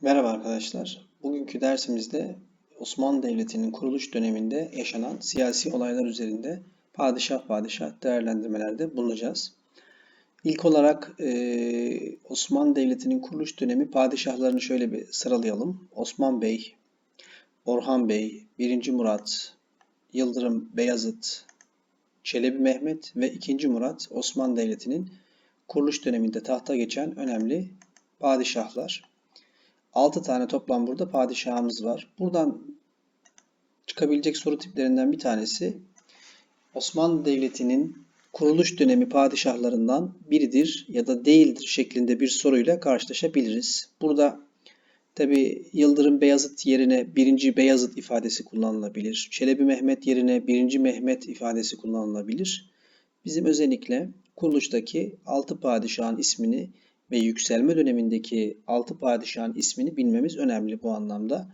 Merhaba arkadaşlar. Bugünkü dersimizde Osmanlı Devleti'nin kuruluş döneminde yaşanan siyasi olaylar üzerinde padişah padişah değerlendirmelerde bulunacağız. İlk olarak e, Osmanlı Devleti'nin kuruluş dönemi padişahlarını şöyle bir sıralayalım. Osman Bey, Orhan Bey, 1. Murat, Yıldırım Beyazıt, Çelebi Mehmet ve 2. Murat Osmanlı Devleti'nin kuruluş döneminde tahta geçen önemli padişahlar. 6 tane toplam burada padişahımız var. Buradan çıkabilecek soru tiplerinden bir tanesi Osmanlı Devleti'nin kuruluş dönemi padişahlarından biridir ya da değildir şeklinde bir soruyla karşılaşabiliriz. Burada tabi Yıldırım Beyazıt yerine 1. Beyazıt ifadesi kullanılabilir. Çelebi Mehmet yerine 1. Mehmet ifadesi kullanılabilir. Bizim özellikle kuruluştaki 6 padişahın ismini ve yükselme dönemindeki 6 padişahın ismini bilmemiz önemli bu anlamda.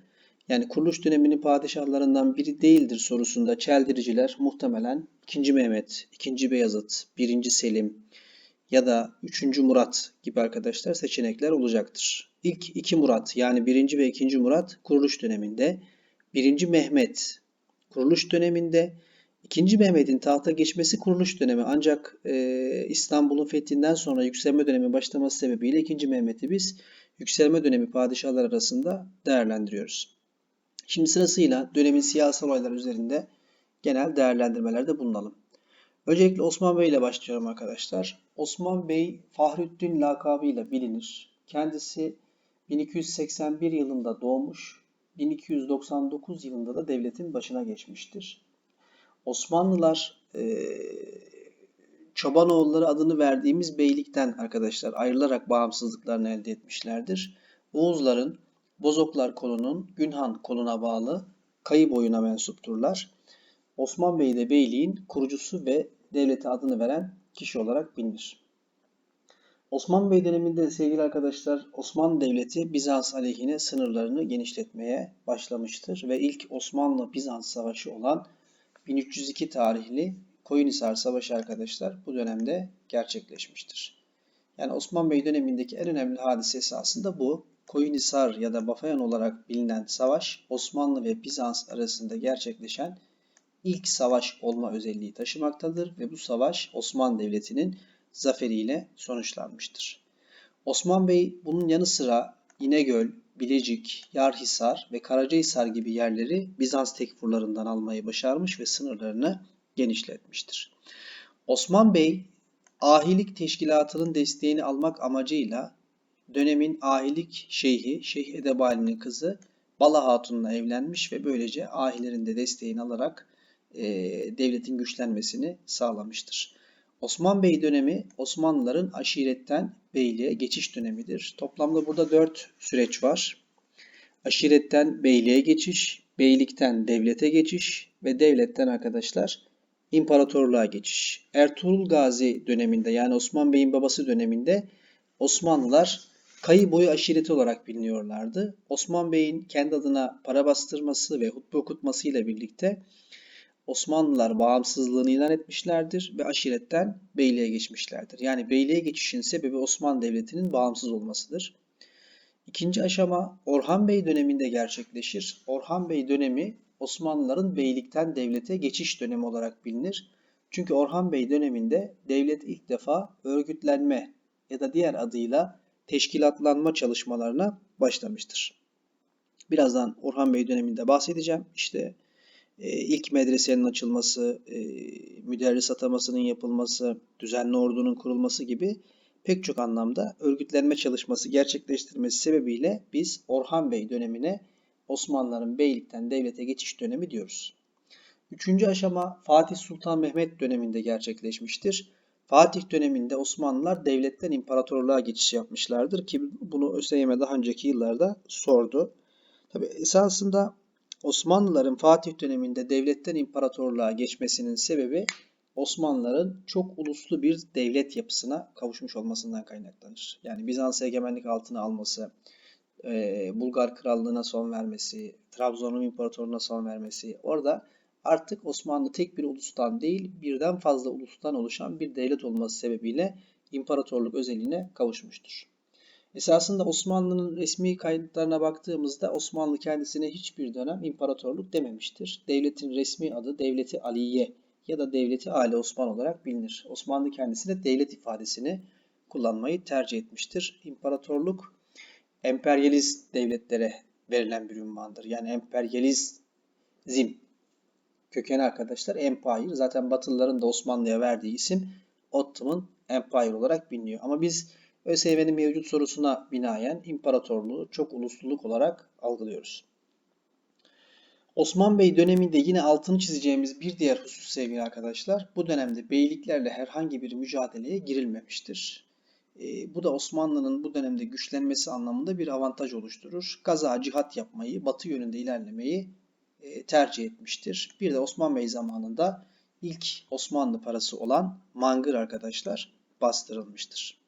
Yani kuruluş döneminin padişahlarından biri değildir sorusunda çeldiriciler muhtemelen 2. Mehmet, 2. Beyazıt, 1. Selim ya da 3. Murat gibi arkadaşlar seçenekler olacaktır. İlk 2 Murat yani 1. ve 2. Murat kuruluş döneminde, 1. Mehmet kuruluş döneminde, İkinci Mehmet'in tahta geçmesi kuruluş dönemi ancak e, İstanbul'un fethinden sonra yükselme dönemi başlaması sebebiyle ikinci Mehmet'i biz yükselme dönemi padişahlar arasında değerlendiriyoruz. Şimdi sırasıyla dönemin siyasal olaylar üzerinde genel değerlendirmelerde bulunalım. Öncelikle Osman Bey ile başlıyorum arkadaşlar. Osman Bey Fahrettin lakabıyla bilinir. Kendisi 1281 yılında doğmuş, 1299 yılında da devletin başına geçmiştir. Osmanlılar e, Çobanoğulları adını verdiğimiz beylikten arkadaşlar ayrılarak bağımsızlıklarını elde etmişlerdir. Oğuzların Bozoklar kolunun Günhan koluna bağlı Kayı boyuna mensupturlar. Osman Bey de beyliğin kurucusu ve devlete adını veren kişi olarak bilinir. Osman Bey döneminde sevgili arkadaşlar Osmanlı Devleti Bizans aleyhine sınırlarını genişletmeye başlamıştır ve ilk Osmanlı-Bizans savaşı olan 1302 tarihli Koyunhisar Savaşı arkadaşlar bu dönemde gerçekleşmiştir. Yani Osman Bey dönemindeki en önemli hadisesi aslında bu. Koyunhisar ya da Bafayan olarak bilinen savaş Osmanlı ve Bizans arasında gerçekleşen ilk savaş olma özelliği taşımaktadır ve bu savaş Osmanlı Devleti'nin zaferiyle sonuçlanmıştır. Osman Bey bunun yanı sıra İnegöl, Bilecik, Yarhisar ve Karacahisar gibi yerleri Bizans tekfurlarından almayı başarmış ve sınırlarını genişletmiştir. Osman Bey, ahilik teşkilatının desteğini almak amacıyla dönemin ahilik şeyhi Şeyh Edebali'nin kızı Bala Hatun'la evlenmiş ve böylece ahilerin de desteğini alarak e, devletin güçlenmesini sağlamıştır. Osman Bey dönemi Osmanlıların aşiretten beyliğe geçiş dönemidir. Toplamda burada dört süreç var. Aşiretten beyliğe geçiş, beylikten devlete geçiş ve devletten arkadaşlar imparatorluğa geçiş. Ertuğrul Gazi döneminde yani Osman Bey'in babası döneminde Osmanlılar kayı boyu aşireti olarak biliniyorlardı. Osman Bey'in kendi adına para bastırması ve hutbe okutmasıyla birlikte Osmanlılar bağımsızlığını ilan etmişlerdir ve aşiretten beyliğe geçmişlerdir. Yani beyliğe geçişin sebebi Osmanlı Devleti'nin bağımsız olmasıdır. İkinci aşama Orhan Bey döneminde gerçekleşir. Orhan Bey dönemi Osmanlıların beylikten devlete geçiş dönemi olarak bilinir. Çünkü Orhan Bey döneminde devlet ilk defa örgütlenme ya da diğer adıyla teşkilatlanma çalışmalarına başlamıştır. Birazdan Orhan Bey döneminde bahsedeceğim. İşte ilk medresenin açılması, e, müderris atamasının yapılması, düzenli ordunun kurulması gibi pek çok anlamda örgütlenme çalışması gerçekleştirmesi sebebiyle biz Orhan Bey dönemine Osmanlıların beylikten devlete geçiş dönemi diyoruz. Üçüncü aşama Fatih Sultan Mehmet döneminde gerçekleşmiştir. Fatih döneminde Osmanlılar devletten imparatorluğa geçiş yapmışlardır ki bunu ÖSYM daha önceki yıllarda sordu. Tabi esasında Osmanlıların Fatih döneminde devletten imparatorluğa geçmesinin sebebi Osmanlıların çok uluslu bir devlet yapısına kavuşmuş olmasından kaynaklanır. Yani Bizans egemenlik altına alması, e, Bulgar Krallığına son vermesi, Trabzon'un imparatorluğuna son vermesi. Orada artık Osmanlı tek bir ulustan değil birden fazla ulustan oluşan bir devlet olması sebebiyle imparatorluk özelliğine kavuşmuştur. Esasında Osmanlı'nın resmi kayıtlarına baktığımızda Osmanlı kendisine hiçbir dönem imparatorluk dememiştir. Devletin resmi adı Devleti Aliye ya da Devleti Ali Osman olarak bilinir. Osmanlı kendisine devlet ifadesini kullanmayı tercih etmiştir. İmparatorluk emperyalist devletlere verilen bir ünvandır. Yani emperyalizm kökeni arkadaşlar empire. Zaten Batılıların da Osmanlı'ya verdiği isim Ottoman Empire olarak biliniyor. Ama biz ÖSYM'nin mevcut sorusuna binaen imparatorluğu çok ulusluluk olarak algılıyoruz. Osman Bey döneminde yine altını çizeceğimiz bir diğer husus sevgili arkadaşlar, bu dönemde beyliklerle herhangi bir mücadeleye girilmemiştir. E, bu da Osmanlı'nın bu dönemde güçlenmesi anlamında bir avantaj oluşturur. Gaza cihat yapmayı, batı yönünde ilerlemeyi e, tercih etmiştir. Bir de Osman Bey zamanında ilk Osmanlı parası olan mangır arkadaşlar bastırılmıştır.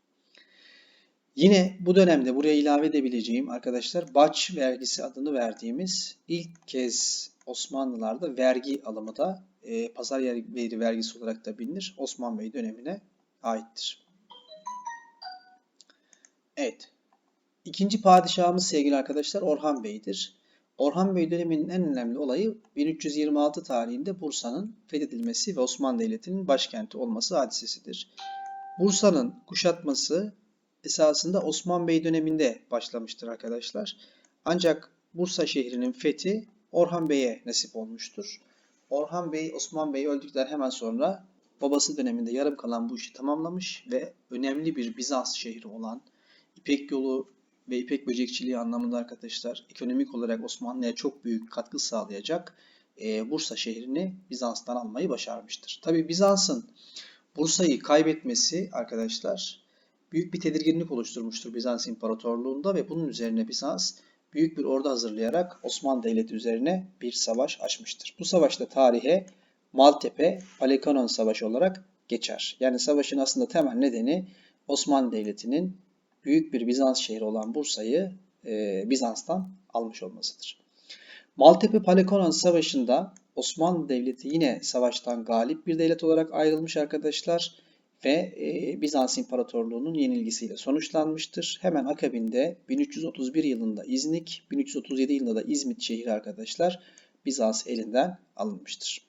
Yine bu dönemde buraya ilave edebileceğim arkadaşlar baç vergisi adını verdiğimiz ilk kez Osmanlılarda vergi alımı da e, pazar yeri vergisi olarak da bilinir. Osman Bey dönemine aittir. Evet. İkinci padişahımız sevgili arkadaşlar Orhan Bey'dir. Orhan Bey döneminin en önemli olayı 1326 tarihinde Bursa'nın fethedilmesi ve Osmanlı Devleti'nin başkenti olması hadisesidir. Bursa'nın kuşatması esasında Osman Bey döneminde başlamıştır arkadaşlar. Ancak Bursa şehrinin fethi Orhan Bey'e nasip olmuştur. Orhan Bey, Osman Bey öldükten hemen sonra babası döneminde yarım kalan bu işi tamamlamış ve önemli bir Bizans şehri olan İpek yolu ve İpek böcekçiliği anlamında arkadaşlar ekonomik olarak Osmanlı'ya çok büyük katkı sağlayacak e, Bursa şehrini Bizans'tan almayı başarmıştır. Tabi Bizans'ın Bursa'yı kaybetmesi arkadaşlar büyük bir tedirginlik oluşturmuştur Bizans İmparatorluğu'nda ve bunun üzerine Bizans büyük bir ordu hazırlayarak Osmanlı Devleti üzerine bir savaş açmıştır. Bu savaşta tarihe Maltepe Palekanon Savaşı olarak geçer. Yani savaşın aslında temel nedeni Osmanlı Devleti'nin büyük bir Bizans şehri olan Bursa'yı e, Bizans'tan almış olmasıdır. Maltepe Palekanon Savaşı'nda Osmanlı Devleti yine savaştan galip bir devlet olarak ayrılmış arkadaşlar ve e, Bizans İmparatorluğu'nun yenilgisiyle sonuçlanmıştır. Hemen akabinde 1331 yılında İznik, 1337 yılında da İzmit şehri arkadaşlar Bizans elinden alınmıştır.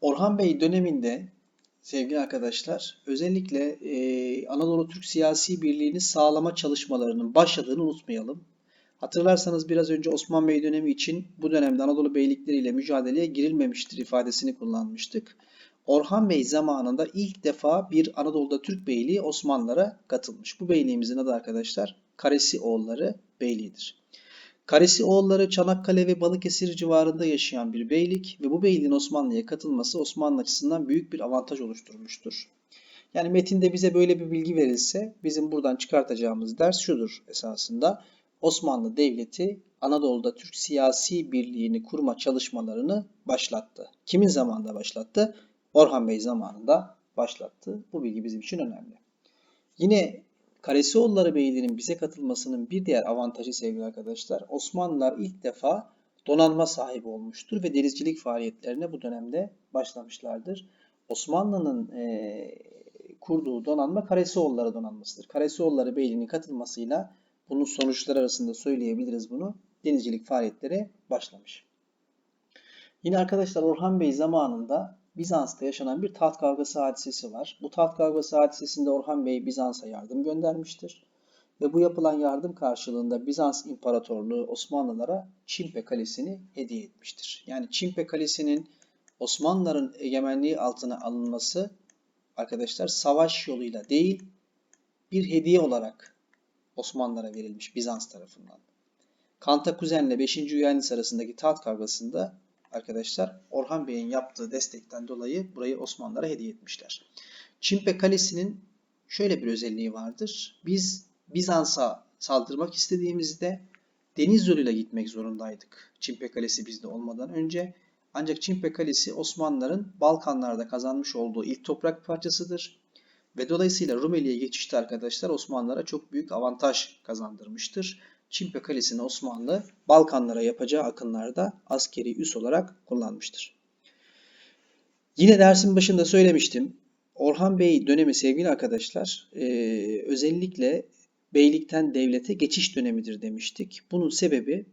Orhan Bey döneminde sevgili arkadaşlar özellikle e, Anadolu Türk siyasi birliğini sağlama çalışmalarının başladığını unutmayalım. Hatırlarsanız biraz önce Osman Bey dönemi için bu dönemde Anadolu beylikleriyle mücadeleye girilmemiştir ifadesini kullanmıştık. Orhan Bey zamanında ilk defa bir Anadolu'da Türk beyliği Osmanlılara katılmış. Bu beyliğimizin adı arkadaşlar Karesi oğulları Beyliği'dir. Karesi oğulları Çanakkale ve Balıkesir civarında yaşayan bir beylik ve bu beyliğin Osmanlı'ya katılması Osmanlı açısından büyük bir avantaj oluşturmuştur. Yani metinde bize böyle bir bilgi verilse bizim buradan çıkartacağımız ders şudur esasında. Osmanlı Devleti Anadolu'da Türk siyasi birliğini kurma çalışmalarını başlattı. Kimin zamanında başlattı? Orhan Bey zamanında başlattı. Bu bilgi bizim için önemli. Yine Karesioğulları Beyliği'nin bize katılmasının bir diğer avantajı sevgili arkadaşlar, Osmanlılar ilk defa donanma sahibi olmuştur ve denizcilik faaliyetlerine bu dönemde başlamışlardır. Osmanlı'nın e, kurduğu donanma Karesioğulları donanmasıdır. Karesioğulları Beyliği'nin katılmasıyla bunun sonuçları arasında söyleyebiliriz bunu. Denizcilik faaliyetleri başlamış. Yine arkadaşlar Orhan Bey zamanında Bizans'ta yaşanan bir taht kavgası hadisesi var. Bu taht kavgası hadisesinde Orhan Bey Bizans'a yardım göndermiştir. Ve bu yapılan yardım karşılığında Bizans İmparatorluğu Osmanlılara Çimpe Kalesi'ni hediye etmiştir. Yani Çimpe Kalesi'nin Osmanlıların egemenliği altına alınması arkadaşlar savaş yoluyla değil bir hediye olarak Osmanlılara verilmiş Bizans tarafından. Kantakuzen ile 5. Yuyanis arasındaki taht kavgasında arkadaşlar Orhan Bey'in yaptığı destekten dolayı burayı Osmanlılara hediye etmişler. Çimpe Kalesi'nin şöyle bir özelliği vardır. Biz Bizans'a saldırmak istediğimizde deniz yoluyla gitmek zorundaydık. Çimpe Kalesi bizde olmadan önce. Ancak Çimpe Kalesi Osmanlıların Balkanlarda kazanmış olduğu ilk toprak parçasıdır. Ve dolayısıyla Rumeli'ye geçişte arkadaşlar Osmanlılara çok büyük avantaj kazandırmıştır. Çimpe Kalesi'ni Osmanlı Balkanlara yapacağı akınlarda askeri üs olarak kullanmıştır. Yine dersin başında söylemiştim. Orhan Bey dönemi sevgili arkadaşlar e, özellikle beylikten devlete geçiş dönemidir demiştik. Bunun sebebi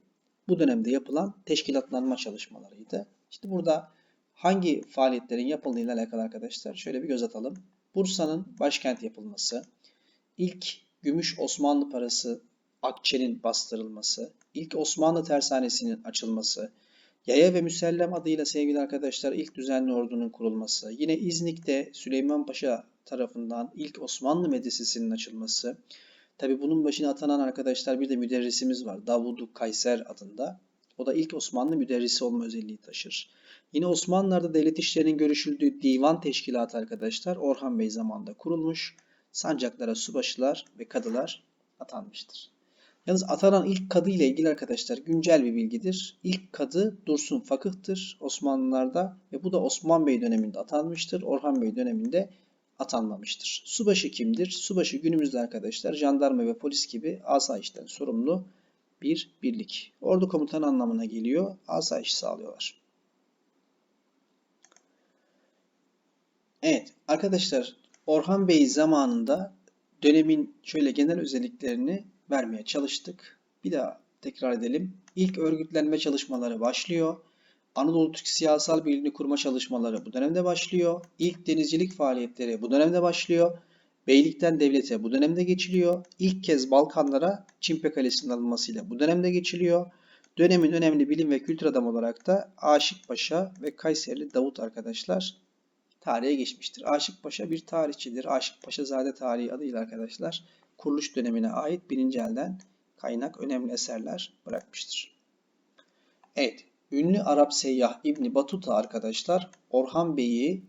bu dönemde yapılan teşkilatlanma çalışmalarıydı. İşte burada hangi faaliyetlerin yapıldığıyla alakalı arkadaşlar şöyle bir göz atalım. Bursa'nın başkent yapılması, ilk gümüş Osmanlı parası akçenin bastırılması, ilk Osmanlı tersanesinin açılması, Yaya ve Müsellem adıyla sevgili arkadaşlar ilk düzenli ordunun kurulması, yine İznik'te Süleyman Paşa tarafından ilk Osmanlı medresesinin açılması, tabi bunun başına atanan arkadaşlar bir de müderrisimiz var Davudu Kayser adında. O da ilk Osmanlı müderrisi olma özelliği taşır. Yine Osmanlılar'da devlet işlerinin görüşüldüğü divan teşkilatı arkadaşlar Orhan Bey zamanında kurulmuş. Sancaklara subaşılar ve kadılar atanmıştır. Yalnız atanan ilk kadı ile ilgili arkadaşlar güncel bir bilgidir. İlk kadı Dursun Fakıh'tır Osmanlılarda ve bu da Osman Bey döneminde atanmıştır. Orhan Bey döneminde atanmamıştır. Subaşı kimdir? Subaşı günümüzde arkadaşlar jandarma ve polis gibi asayişten sorumlu bir birlik. Ordu komutanı anlamına geliyor. Asayiş sağlıyorlar. Evet arkadaşlar Orhan Bey zamanında dönemin şöyle genel özelliklerini vermeye çalıştık. Bir daha tekrar edelim. İlk örgütlenme çalışmaları başlıyor. Anadolu Türk Siyasal Birliği'ni kurma çalışmaları bu dönemde başlıyor. İlk denizcilik faaliyetleri bu dönemde başlıyor. Beylikten devlete bu dönemde geçiliyor. İlk kez Balkanlara Çimpe Kalesi'nin alınmasıyla bu dönemde geçiliyor. Dönemin önemli bilim ve kültür adamı olarak da Aşık Paşa ve Kayserili Davut arkadaşlar tarihe geçmiştir. Aşık Paşa bir tarihçidir. Aşık Paşa Zade tarihi adıyla arkadaşlar kuruluş dönemine ait birinci elden kaynak önemli eserler bırakmıştır. Evet, ünlü Arap seyyah İbni Batuta arkadaşlar Orhan Bey'i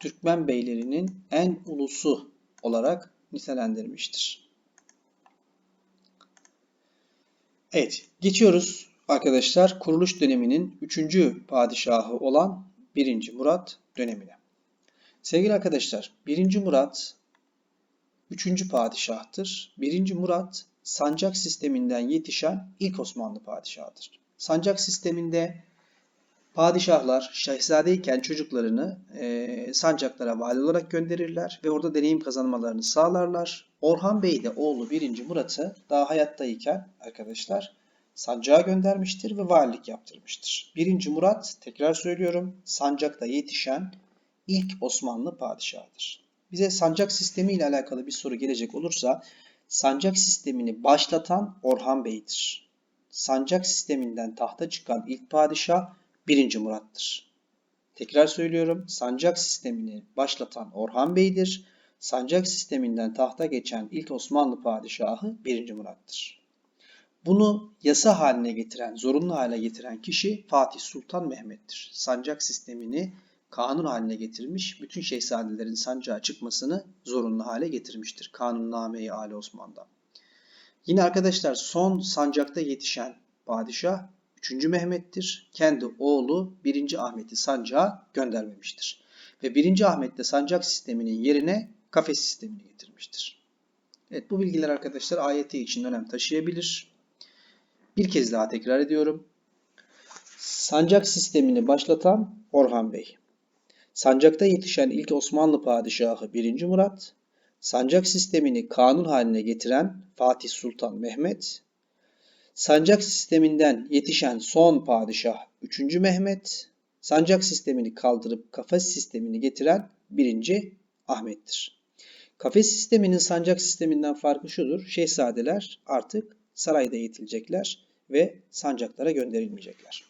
Türkmen beylerinin en ulusu olarak nitelendirmiştir. Evet, geçiyoruz arkadaşlar kuruluş döneminin 3. padişahı olan 1. Murat dönemine. Sevgili arkadaşlar, 1. Murat 3. padişahtır. 1. Murat sancak sisteminden yetişen ilk Osmanlı padişahıdır. Sancak sisteminde padişahlar şehzadeyken çocuklarını e, sancaklara vali olarak gönderirler ve orada deneyim kazanmalarını sağlarlar. Orhan Bey de oğlu 1. Murat'ı daha hayattayken arkadaşlar sancağa göndermiştir ve valilik yaptırmıştır. 1. Murat tekrar söylüyorum sancakta yetişen ilk Osmanlı padişahıdır. Bize sancak sistemi ile alakalı bir soru gelecek olursa sancak sistemini başlatan Orhan Bey'dir. Sancak sisteminden tahta çıkan ilk padişah 1. Murat'tır. Tekrar söylüyorum. Sancak sistemini başlatan Orhan Bey'dir. Sancak sisteminden tahta geçen ilk Osmanlı padişahı 1. Murat'tır. Bunu yasa haline getiren, zorunlu hale getiren kişi Fatih Sultan Mehmet'tir. Sancak sistemini kanun haline getirmiş, bütün şehzadelerin sancağa çıkmasını zorunlu hale getirmiştir. Kanunname-i Ali Osman'da. Yine arkadaşlar son sancakta yetişen padişah 3. Mehmet'tir. Kendi oğlu 1. Ahmet'i sancağa göndermemiştir. Ve 1. Ahmet de sancak sisteminin yerine kafes sistemini getirmiştir. Evet bu bilgiler arkadaşlar AYT için önem taşıyabilir. Bir kez daha tekrar ediyorum. Sancak sistemini başlatan Orhan Bey. Sancakta yetişen ilk Osmanlı padişahı 1. Murat, sancak sistemini kanun haline getiren Fatih Sultan Mehmet, sancak sisteminden yetişen son padişah 3. Mehmet, sancak sistemini kaldırıp kafes sistemini getiren 1. Ahmet'tir. Kafes sisteminin sancak sisteminden farkı şudur. Şehzadeler artık sarayda eğitilecekler ve sancaklara gönderilmeyecekler.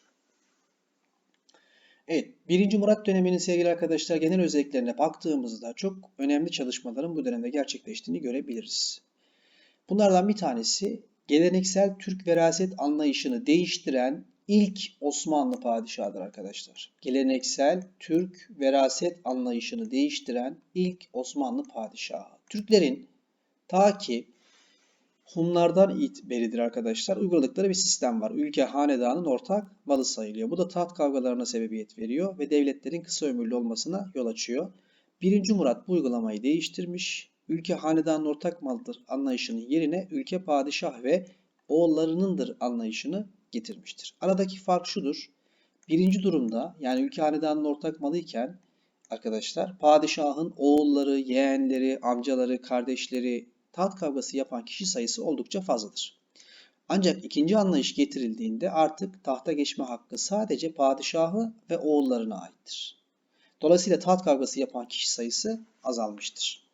Evet, 1. Murat döneminin sevgili arkadaşlar genel özelliklerine baktığımızda çok önemli çalışmaların bu dönemde gerçekleştiğini görebiliriz. Bunlardan bir tanesi geleneksel Türk veraset anlayışını değiştiren ilk Osmanlı padişahıdır arkadaşlar. Geleneksel Türk veraset anlayışını değiştiren ilk Osmanlı padişahı. Türklerin ta ki Hunlardan beridir arkadaşlar uyguladıkları bir sistem var. Ülke hanedanın ortak malı sayılıyor. Bu da taht kavgalarına sebebiyet veriyor ve devletlerin kısa ömürlü olmasına yol açıyor. 1. Murat bu uygulamayı değiştirmiş. Ülke hanedanın ortak malıdır anlayışının yerine ülke padişah ve oğullarınındır anlayışını getirmiştir. Aradaki fark şudur. Birinci durumda yani ülke hanedanın ortak malı iken arkadaşlar padişahın oğulları, yeğenleri, amcaları, kardeşleri, taht kavgası yapan kişi sayısı oldukça fazladır. Ancak ikinci anlayış getirildiğinde artık tahta geçme hakkı sadece padişahı ve oğullarına aittir. Dolayısıyla taht kavgası yapan kişi sayısı azalmıştır.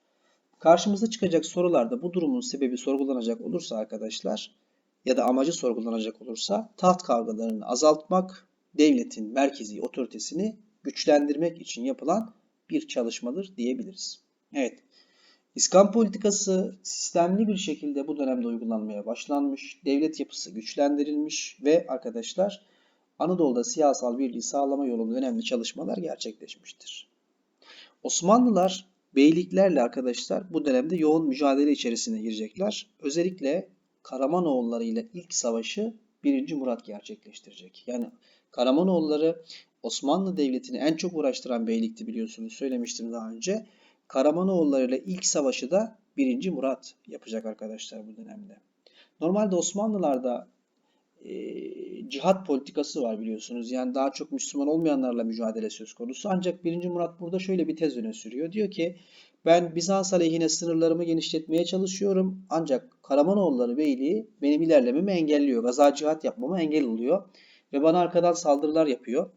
Karşımıza çıkacak sorularda bu durumun sebebi sorgulanacak olursa arkadaşlar ya da amacı sorgulanacak olursa taht kavgalarını azaltmak, devletin merkezi otoritesini güçlendirmek için yapılan bir çalışmadır diyebiliriz. Evet, İskan politikası sistemli bir şekilde bu dönemde uygulanmaya başlanmış, devlet yapısı güçlendirilmiş ve arkadaşlar Anadolu'da siyasal birliği sağlama yolunda önemli çalışmalar gerçekleşmiştir. Osmanlılar beyliklerle arkadaşlar bu dönemde yoğun mücadele içerisine girecekler. Özellikle Karamanoğulları ile ilk savaşı 1. Murat gerçekleştirecek. Yani Karamanoğulları Osmanlı Devleti'ni en çok uğraştıran beylikti biliyorsunuz söylemiştim daha önce. Karamanoğulları ile ilk savaşı da 1. Murat yapacak arkadaşlar bu dönemde. Normalde Osmanlılarda e, cihat politikası var biliyorsunuz. Yani daha çok Müslüman olmayanlarla mücadele söz konusu. Ancak 1. Murat burada şöyle bir tez öne sürüyor. Diyor ki ben Bizans aleyhine sınırlarımı genişletmeye çalışıyorum. Ancak Karamanoğulları Beyliği benim ilerlememi engelliyor. Gaza cihat yapmama engel oluyor. Ve bana arkadan saldırılar yapıyor.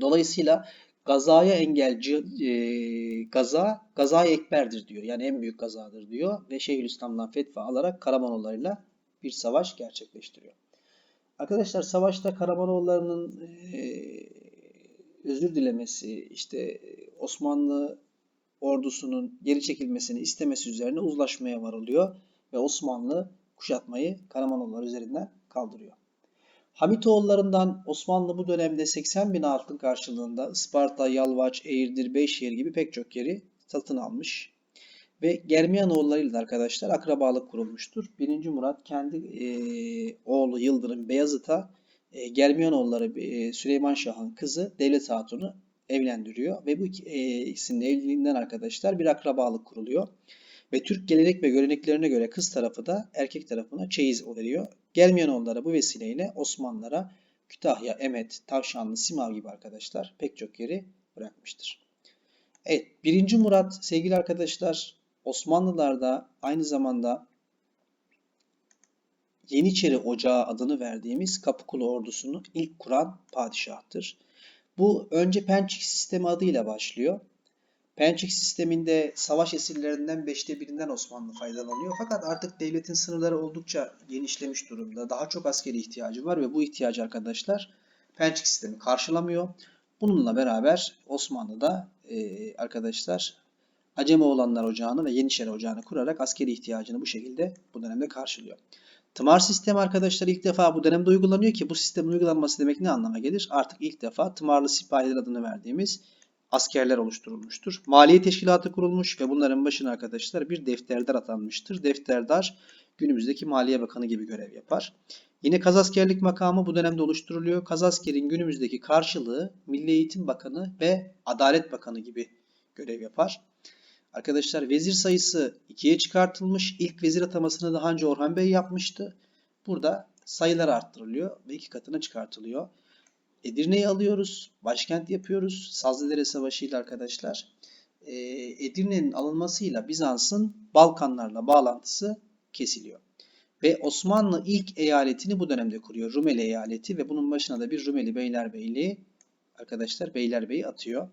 Dolayısıyla gazaya engel, e, gaza, gazaya ekberdir diyor. Yani en büyük gazadır diyor. Ve Şeyhülislam'dan fetva alarak Karamanoğullarıyla bir savaş gerçekleştiriyor. Arkadaşlar savaşta Karamanoğulları'nın e, özür dilemesi, işte Osmanlı ordusunun geri çekilmesini istemesi üzerine uzlaşmaya varılıyor ve Osmanlı kuşatmayı Karamanoğulları üzerinden kaldırıyor. Hamitoğullarından Osmanlı bu dönemde 80 bin altın karşılığında Isparta, Yalvaç, Eğirdir, Beyşehir gibi pek çok yeri satın almış. Ve Germiyanoğulları ile arkadaşlar akrabalık kurulmuştur. 1. Murat kendi e, oğlu Yıldırım Beyazıt'a e, Germiyanoğulları e, Süleyman Şah'ın kızı Devlet Hatun'u evlendiriyor. Ve bu e, ikisinin evliliğinden arkadaşlar bir akrabalık kuruluyor. Ve Türk gelenek ve göreneklerine göre kız tarafı da erkek tarafına çeyiz veriyor. Germiyanoğulları bu vesileyle Osmanlılara Kütahya, Emet, Tavşanlı, Simav gibi arkadaşlar pek çok yeri bırakmıştır. Evet, 1. Murat sevgili arkadaşlar Osmanlılarda aynı zamanda Yeniçeri Ocağı adını verdiğimiz Kapıkulu ordusunu ilk kuran padişahtır. Bu önce Pençik sistemi adıyla başlıyor. Pençik sisteminde savaş esirlerinden beşte birinden Osmanlı faydalanıyor. Fakat artık devletin sınırları oldukça genişlemiş durumda. Daha çok askeri ihtiyacı var ve bu ihtiyacı arkadaşlar Pençik sistemi karşılamıyor. Bununla beraber Osmanlı'da e, arkadaşlar Acemoğullar Ocağı'nı ve Yeniçeri Ocağı'nı kurarak askeri ihtiyacını bu şekilde bu dönemde karşılıyor. Tımar sistemi arkadaşlar ilk defa bu dönemde uygulanıyor ki bu sistemin uygulanması demek ne anlama gelir? Artık ilk defa tımarlı sipahiler adını verdiğimiz askerler oluşturulmuştur. Maliye teşkilatı kurulmuş ve bunların başına arkadaşlar bir defterdar atanmıştır. Defterdar günümüzdeki Maliye Bakanı gibi görev yapar. Yine kazaskerlik makamı bu dönemde oluşturuluyor. Kazaskerin günümüzdeki karşılığı Milli Eğitim Bakanı ve Adalet Bakanı gibi görev yapar. Arkadaşlar vezir sayısı 2'ye çıkartılmış. İlk vezir atamasını daha önce Orhan Bey yapmıştı. Burada sayılar arttırılıyor ve iki katına çıkartılıyor. Edirne'yi alıyoruz. Başkent yapıyoruz. Sazlıdere Savaşı ile arkadaşlar. Ee, Edirne'nin alınmasıyla Bizans'ın Balkanlarla bağlantısı kesiliyor. Ve Osmanlı ilk eyaletini bu dönemde kuruyor. Rumeli eyaleti ve bunun başına da bir Rumeli Beylerbeyliği arkadaşlar Beylerbeyi atıyor.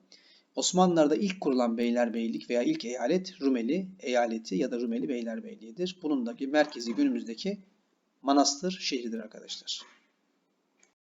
Osmanlılar'da ilk kurulan beylerbeylik veya ilk eyalet Rumeli eyaleti ya da Rumeli Beylerbeyliğidir. Bunun da merkezi günümüzdeki Manastır şehridir arkadaşlar.